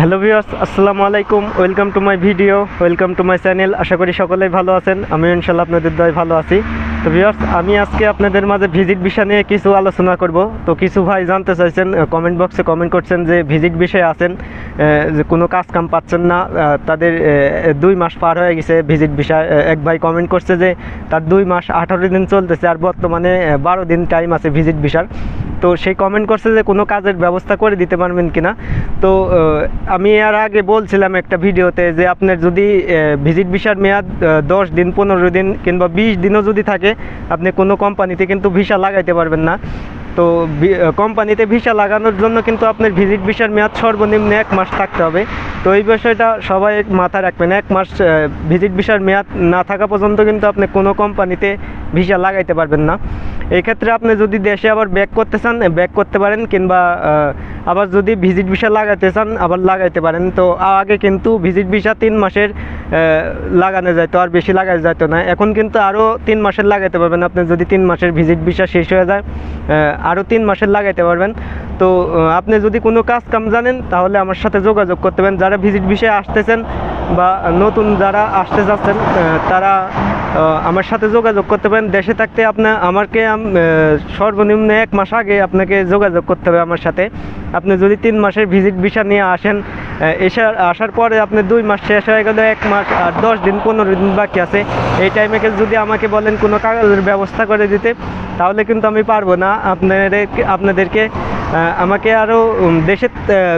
Hello viewers, আসসালামু আলাইকুম। Welcome to my video, welcome to my channel. আশা করি সকলেই ভালো আছেন। আমি ইনশাল্লাহ আপনাদের দয় ভালো আছি। তো ভিউয়ার্স, আমি আজকে আপনাদের মাঝে ভিজিট বিষয় নিয়ে কিছু আলোচনা করব। তো কিছু ভাই জানতে চাইছেন কমেন্ট বক্সে কমেন্ট করছেন যে ভিজিট বিষয়ে আছেন যে কোনো কাজ কাম পাচ্ছেন না তাদের দুই মাস পার হয়ে গেছে ভিজিট বিষয়। এক ভাই কমেন্ট করছে যে তার দুই মাস আঠারো দিন চলতেছে আর বর্তমানে বারো দিন টাইম আছে ভিজিট বিষয় তো সেই কমেন্ট করছে যে কোনো কাজের ব্যবস্থা করে দিতে পারবেন কিনা। তো আমি এর আগে বলছিলাম একটা ভিডিওতে যে আপনার যদি ভিজিট ভিসার মেয়াদ দশ দিন, পনেরো দিন কিংবা বিশ দিনও যদি থাকে, আপনি কোনো কোম্পানিতে কিন্তু ভিসা লাগাইতে পারবেন না। তো কোম্পানিতে ভিসা লাগানোর জন্য কিন্তু আপনার ভিজিট ভিসার মেয়াদ সর্বনিম্ন এক মাস থাকতে হবে। তো এই বিষয়টা সবাই মাথায় রাখবেন। এক মাস ভিজিট ভিসার মেয়াদ না থাকা পর্যন্ত কিন্তু আপনি কোনো কোম্পানিতে ভিসা লাগাইতে পারবেন না। এই ক্ষেত্রে আপনি যদি দেশে আবার ব্যাক করতে চান ব্যাক করতে পারেন কিংবা আবার যদি ভিজিট ভিসা লাগাতে চান, আবার লাগাইতে পারেন। তো আগে কিন্তু ভিজিট ভিসা তিন মাসের লাগানো যাইতো, আর বেশি লাগানো যাইতো না। এখন কিন্তু আরও তিন মাসের লাগাইতে পারবেন। আপনি যদি তিন মাসের ভিজিট ভিসা শেষ হয়ে যায় আরও তিন মাসের লাগাইতে পারবেন। তো আপনি যদি কোনো কাজ কাম জানেন, তাহলে আমার সাথে যোগাযোগ করতে পারেন। যারা ভিজিট ভিসায় আসতেছেন বা নতুন যারা আসতে যাচ্ছেন তারা আমার সাথে যোগাযোগ করতে পারেন। দেশে থাকতে আপনার আমাকে সর্বনিম্ন এক মাস আগে আপনাকে যোগাযোগ করতে হবে আমার সাথে। আপনি যদি তিন মাসের ভিজিট ভিসা নিয়ে আসেন এসে আসার পরে আপনি দুই মাস শেষ হয়ে গেলে, এক মাস আর দশ দিন, পনেরো দিন বাকি আছে। এই টাইমে যদি আমাকে বলেন কোনো কাগজের ব্যবস্থা করে দিতে, তাহলে কিন্তু আমি পারব না। আপনাদেরকে আপনাদেরকে আমাকে আরও দেশে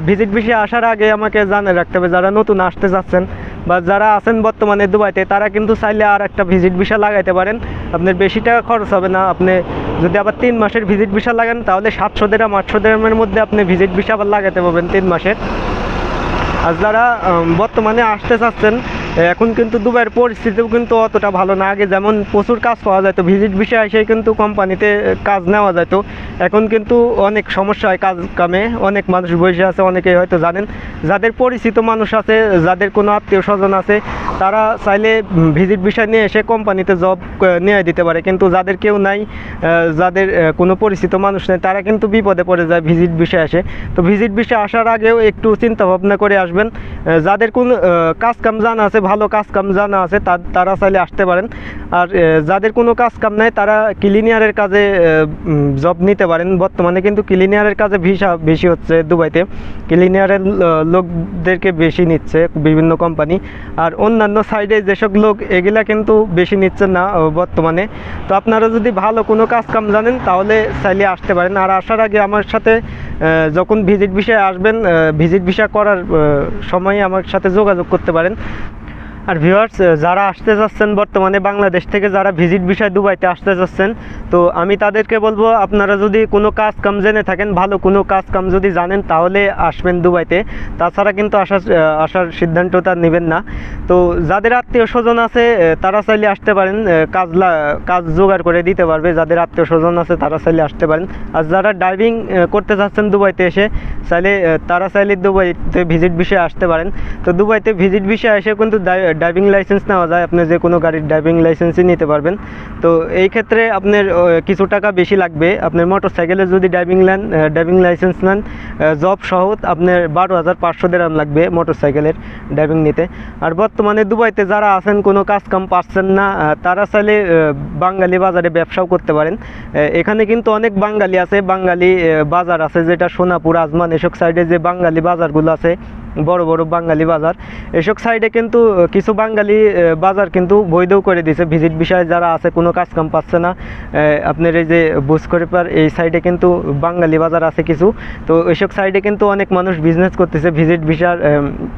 ভিজিট ভিসা আসার আগে আমাকে জানে রাখতে হবে, যারা নতুন আসতে যাচ্ছেন বা যারা আছেন বর্তমানে দুবাইতে, তারা কিন্তু চাইলে আর একটা ভিজিট ভিসা লাগাইতে পারেন। আপনার বেশি টাকা খরচ হবে না। আপনি যদি আবার তিন মাসের ভিজিট ভিসা লাগান, তাহলে সাতশো দেড়াম, আটশো দেড়ামের মধ্যে আপনি ভিজিট ভিসা আবার লাগাতে পারবেন তিন মাসের। আর যারা বর্তমানে আসতে চাচ্ছেন এখন কিন্তু দুবাইয়ের পরিস্থিতিও কিন্তু অতটা ভালো না। আগে যেমন প্রচুর কাজ পাওয়া যেত ভিজিট বিষয়ে এসে কিন্তু কোম্পানিতে কাজ নেওয়া যেত। এখন কিন্তু অনেক সমস্যা হয় কাজ কামে, অনেক মানুষ বসে আছে, অনেকেই হয়তো জানেন। যাদের পরিচিত মানুষ আছে, যাদের কোনো আত্মীয় স্বজন আছে, তারা চাইলে ভিজিট বিষয় নিয়ে এসে কোম্পানিতে জব নিয়ে দিতে পারে। কিন্তু যাদের কেউ নাই যাদের কোনো পরিচিত মানুষ নেই, তারা কিন্তু বিপদে পড়ে যায় ভিজিট বিষয়ে আসে তো ভিজিট বিষয়ে আসার আগেও একটু চিন্তা ভাবনা করে আসবেন। যাদের কোন কাজ কাম জানা আছে ভালো কাজ কাম জানা আছে তারা চাইলে আসতে পারেন। আর যাদের কোনো কাজ কাম নাই, তারা ক্লিনিয়ারের কাজে জব নিতে পারেন। বর্তমানে কিন্তু ক্লিনিয়ারের কাজে ভিসা বেশি হচ্ছে দুবাইতে। ক্লিনিয়ারের লোকদেরকে বেশি নিচ্ছে বিভিন্ন কোম্পানি। আর অন্যান্য সাইডে যেসব লোক, এগুলা কিন্তু বেশি নিচ্ছে না বর্তমানে। তো আপনারা যদি ভালো কোনো কাজ কাম জানেন, তাহলে চাইলে আসতে পারেন। আর আসার আগে আমার সাথে যখন ভিজিট বিষয়ে আসবেন ভিজিট ভিসা করার সময় আমার সাথে যোগাযোগ করতে পারেন। আর ভিউয়ার্স যারা আসতে যাচ্ছেন বর্তমানে বাংলাদেশ থেকে, যারা ভিজিট বিষয় দুবাইতে আসতে যাচ্ছেন, তো আমি তাদেরকে বলব, আপনারা যদি কোনো কাজ কাম জেনে থাকেন, ভালো কোনো কাজ কাম যদি জানেন, তাহলে আসবেন দুবাইতে। তাছাড়া কিন্তু আসার আসার সিদ্ধান্তটা নেবেন না। তো যাদের আত্মীয় স্বজন আছে তারা চাইলে আসতে পারেন কাজ কাজ জোগাড় করে দিতে পারবে, যাদের আত্মীয় স্বজন আছে, তারা চাইলে আসতে পারেন। আর যারা ড্রাইভিং করতে চাচ্ছেন দুবাইতে এসে, চাইলে তারা চাইলে দুবাইতে ভিজিট বিষয়ে আসতে পারেন। তো দুবাইতে ভিজিট বিষয়ে এসে কিন্তু ড্রাইভিং লাইসেন্স নেওয়া যায়, আপনি যে কোনো গাড়ির ড্রাইভিং লাইসেন্সই নিতে পারবেন। তো এই ক্ষেত্রে আপনার কিছু টাকা বেশি লাগবে। আপনার মোটর সাইকেলে যদি ড্রাইভিং নেন ড্রাইভিং লাইসেন্স নেন জব সহ আপনার বারো হাজার পাঁচশো দেরাম লাগবে মোটর সাইকেলের ড্রাইভিং নিতে। আর বর্তমানে দুবাইতে যারা আছেন, কোনো কাজ কাম পাচ্ছেন না তারা চাইলে বাঙালি বাজারে ব্যবসাও করতে পারেন। এখানে কিন্তু অনেক বাঙালি আছে, বাঙালি বাজার আছে, যেটা সোনাপুর, আজমান, এসব সাইডে যে বাঙালি বাজারগুলো আছে বড় বড় বাঙালি বাজার। এসব সাইডে কিন্তু কিছু বাঙালি বাজার কিন্তু বৈধও করে দিয়েছে ভিজিট বিষয়ে যারা আছে, কোনো কাজকাম পাচ্ছে না। আপনার এই যে বুসকরিপার এই সাইডে কিন্তু বাঙালি বাজার আছে কিছু। তো এসব সাইডে কিন্তু অনেক মানুষ বিজনেস করতেছে। ভিজিট ভিসার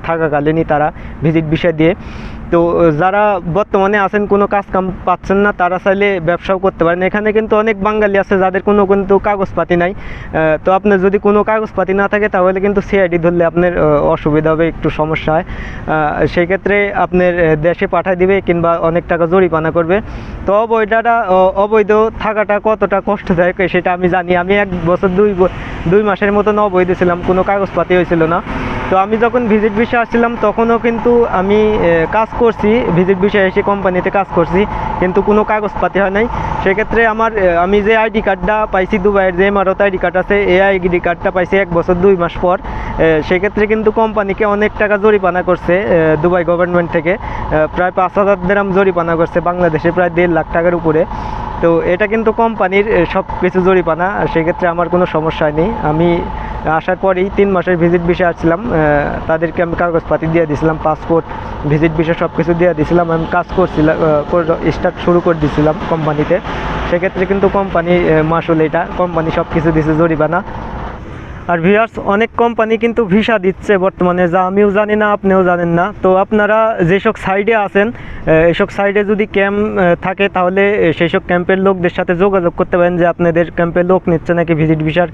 থাকাকালীনই তারা ভিজিট বিষয় দিয়ে। তো যারা বর্তমানে আছেন, কোনো কাজ কাম পাচ্ছেন না, তারা চাইলে ব্যবসাও করতে পারেন। এখানে কিন্তু অনেক বাঙালি আছে যাদের কোনো কিন্তু কাগজপাতি নাই। তো আপনার যদি কোনো কাগজপাতি না থাকে, তাহলে কিন্তু সিআইডি ধরলে আপনার অসুবিধা হবে, একটু সমস্যা হয়। সেই ক্ষেত্রে আপনার দেশে পাঠায় দিবে কিংবা অনেক টাকা জরিমানা করবে। তো অবৈধটা অবৈধ থাকাটা কতটা কষ্টদায়ক সেটা আমি জানি। আমি এক বছর দুই দুই মাসের মতন অবৈধ ছিলাম, কোনো কাগজপাতি হয়েছিল না। তো আমি যখন ভিজিট বিষয়ে আসছিলাম, তখনও কিন্তু আমি কাজ করছি ভিজিট বিষয়ে এসে কোম্পানিতে কাজ করছি, কিন্তু কোনো কাগজপাতি হয় নাই। সেক্ষেত্রে আমার আমি যে আইডি কার্ডটা পাইছি, দুবাইয়ের যে ইমারত আইডি কার্ড আছে এই আইডি কার্ডটা পাইছি এক বছর, দুই মাস পর সেক্ষেত্রে কিন্তু কোম্পানিকে অনেক টাকা জরিমানা করছে দুবাই গভর্নমেন্ট থেকে প্রায় পাঁচ হাজার দেরাম জরিমানা করছে, বাংলাদেশে প্রায় দেড় লাখ টাকার উপরে। তো এটা কিন্তু কোম্পানির সব কিছু জরিপানা সেক্ষেত্রে আমার কোনো সমস্যা হয়নি আমি আসার পরেই তিন মাসের ভিজিট বিষয়ে আসছিলাম তাদেরকে আমি কাগজপাতি দিয়ে দিয়েছিলাম পাসপোর্ট, ভিজিট বিষয় সব কিছু দিয়ে দিয়েছিলাম আমি কাজ করছিলাম স্টার্ট শুরু করে দিয়েছিলাম কোম্পানিতে। সেক্ষেত্রে কিন্তু কোম্পানি মাসুল এটা, কোম্পানি সব কিছু দিছে জরিমানা। আর ভিউয়ার্স অনেক কোম্পানি কিন্তু ভিসা দিচ্ছে বর্তমানে, যা আমিও জানি না, আপনিও জানেন না। তো আপনারা যেসব সাইডে আছেন এসব সাইডে যদি ক্যাম্প থাকে তাহলে সেই সব ক্যাম্পের লোকদের সাথে যোগাযোগ করতে পারেন যে আপনাদের ক্যাম্পে লোক নিচ্ছে নাকি, ভিজিট ভিসার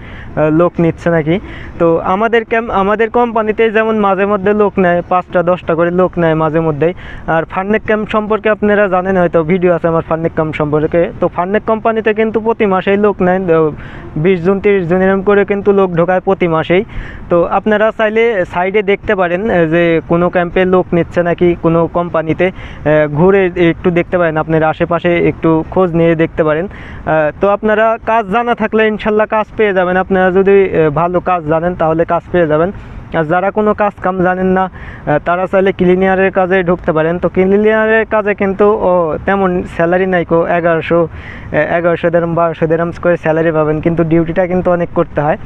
লোক নিচ্ছে নাকি। তো আমাদের ক্যাম্প, আমাদের কোম্পানিতে যেমন মাঝে মধ্যে লোক নেয়, পাঁচটা, দশটা করে লোক নেয় মাঝে মধ্যেই। আর ফার্নেক ক্যাম্প সম্পর্কে আপনারা জানেন হয়তো, ভিডিও আছে আমার ফান্নেক ক্যাম্প সম্পর্কে। তো ফার্নেক কোম্পানিতে কিন্তু প্রতি মাসেই লোক নেয় বিশ জন, তিরিশ জন এরম করে কিন্তু লোক ঢোকায় প্রতি মাসেই। তো আপনারা চাইলে সাইডে দেখতে পারেন যে কোনো ক্যাম্পে লোক নিচ্ছে নাকি কোনো কোম্পানিতে ঘুরে একটু দেখতে পারেন, আপনার আশেপাশে একটু খোঁজ নিয়ে দেখতে পারেন। তো আপনারা কাজ জানা থাকলে ইনশাল্লাহ কাজ পেয়ে যাবেন। আপনারা যদি ভালো কাজ জানেন তাহলে কাজ পেয়ে যাবেন। আর যারা কোনো কাজ কাম জানেন না তারা চাইলে ক্লিনিয়ারের কাজে ঢুকতে পারেন। তো ক্লিনিয়ারের কাজে কিন্তু, ও, তেমন স্যালারি নাই কো, এগারোশো এগারোশো দেরাম, বারোশো দেরাম করে স্যালারি পাবেন। কিন্তু ডিউটিটা কিন্তু অনেক করতে হয়।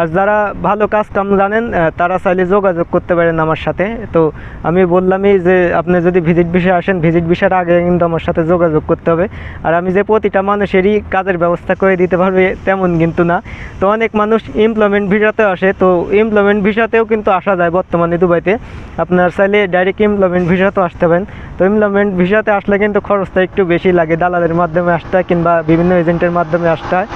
আর যারা ভালো কাজ কাম জানেন তারা চাইলে যোগাযোগ করতে পারেন আমার সাথে। তো আমি বললামই যে, আপনি যদি ভিজিট বিষয়ে আসেন ভিজিট বিষয়ের আগে কিন্তু আমার সাথে যোগাযোগ করতে হবে। আর আমি যে প্রতিটা মানুষেরই কাজের ব্যবস্থা করে দিতে পারবে তেমন কিন্তু না। তো অনেক মানুষ এমপ্লয়মেন্ট ভিসাতে আসে। তো এমপ্লয়মেন্ট ভিসাতেও কিন্তু আসা যায় বর্তমানে দুবাইতে। আপনার চাইলে ডাইরেক্ট এমপ্লয়মেন্ট ভিসাতেও আসতে পারেন। তো এমপ্লয়মেন্ট ভিসাতে আসলে কিন্তু খরচটা একটু বেশি লাগে, দালালের মাধ্যমে আসতে হয় কিংবা বিভিন্ন এজেন্টের মাধ্যমে আসতে হয়।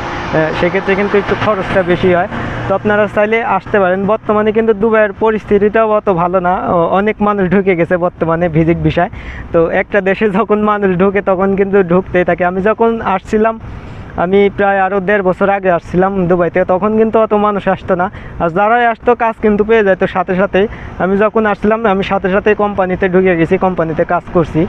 সেক্ষেত্রে কিন্তু একটু খরচটা বেশি হয়। তো আপনারা চাইলে আসতে পারেন। বর্তমানে কিন্তু দুবাইয়ের পরিস্থিতিটাও অত ভালো না। অনেক মানুষ ঢুকে গেছে বর্তমানে ভিজিট বিষয়। তো একটা দেশে যখন মানুষ ঢুকে তখন কিন্তু ঢুকতেই থাকে। আমি যখন আসছিলাম আমি প্রায় আরও দেড় বছর আগে আসছিলাম দুবাইতে, তখন কিন্তু অত মানুষ আসতো না। আর যারাই আসতো, কাজ কিন্তু পেয়ে যেত সাথে সাথেই। আমি যখন আসছিলাম, আমি সাথে সাথে কোম্পানিতে ঢুকে গেছি, কোম্পানিতে কাজ করছি।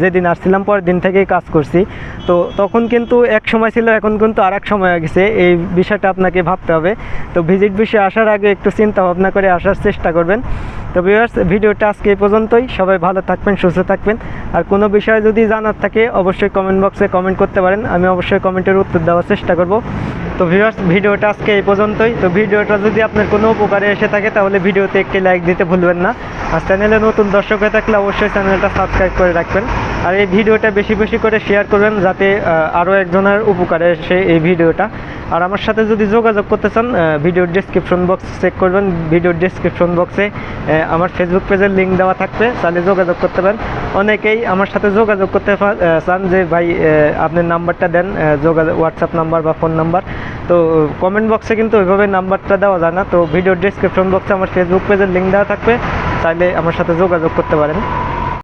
যেদিন আসছিলাম, পরের দিন থেকেই কাজ করছি। তো তখন কিন্তু এক সময় ছিল, এখন কিন্তু আর এক সময় হয়ে গেছে। এই বিষয়টা আপনাকে ভাবতে হবে। তো ভিজিট বিষয়ে আসার আগে একটু চিন্তা ভাবনা করে আসার চেষ্টা করবেন। তো ভিডিওটা আজকে এই পর্যন্তই। সবাই ভালো থাকবেন, সুস্থ থাকবেন। আর কোনো বিষয়ে যদি জানার থাকে, অবশ্যই কমেন্ট বক্সে কমেন্ট করতে পারেন। আমি অবশ্যই কমেন্টের উত্তর দেওয়ার চেষ্টা করব। তো ভিউয়ার্স ভিডিওটা আজকে এই পর্যন্তই। তো ভিডিওটা যদি আপনার কোনো উপকারে এসে থাকে, তাহলে ভিডিওতে একটি লাইক দিতে ভুলবেন না। আর চ্যানেলে নতুন দর্শক হয়ে থাকলে অবশ্যই চ্যানেলটা সাবস্ক্রাইব করে রাখবেন। আর এই ভিডিওটা বেশি বেশি করে শেয়ার করবেন, যাতে আরও একজনের উপকারে এসে এই ভিডিওটা। আর আমার সাথে যদি যোগাযোগ করতে চান ভিডিওর ডিসক্রিপশন বক্স চেক করবেন। ভিডিওর ডিসক্রিপশন বক্সে আমার ফেসবুক পেজের লিঙ্ক দেওয়া থাকবে তাহলে যোগাযোগ করতে পারেন। অনেকেই আমার সাথে যোগাযোগ করতে চান যে, ভাই আপনার নাম্বারটা দেন যোগাযোগ হোয়াটসঅ্যাপ নাম্বার বা ফোন নাম্বার তো কমেন্ট বক্সে কিন্তু ওইভাবে নাম্বারটা দেওয়া যায় না। তো ভিডিও ডিসক্রিপশন বক্সে আমার ফেসবুক পেজের লিঙ্ক দেওয়া থাকবে। চাইলে আমার সাথে যোগাযোগ করতে পারেন।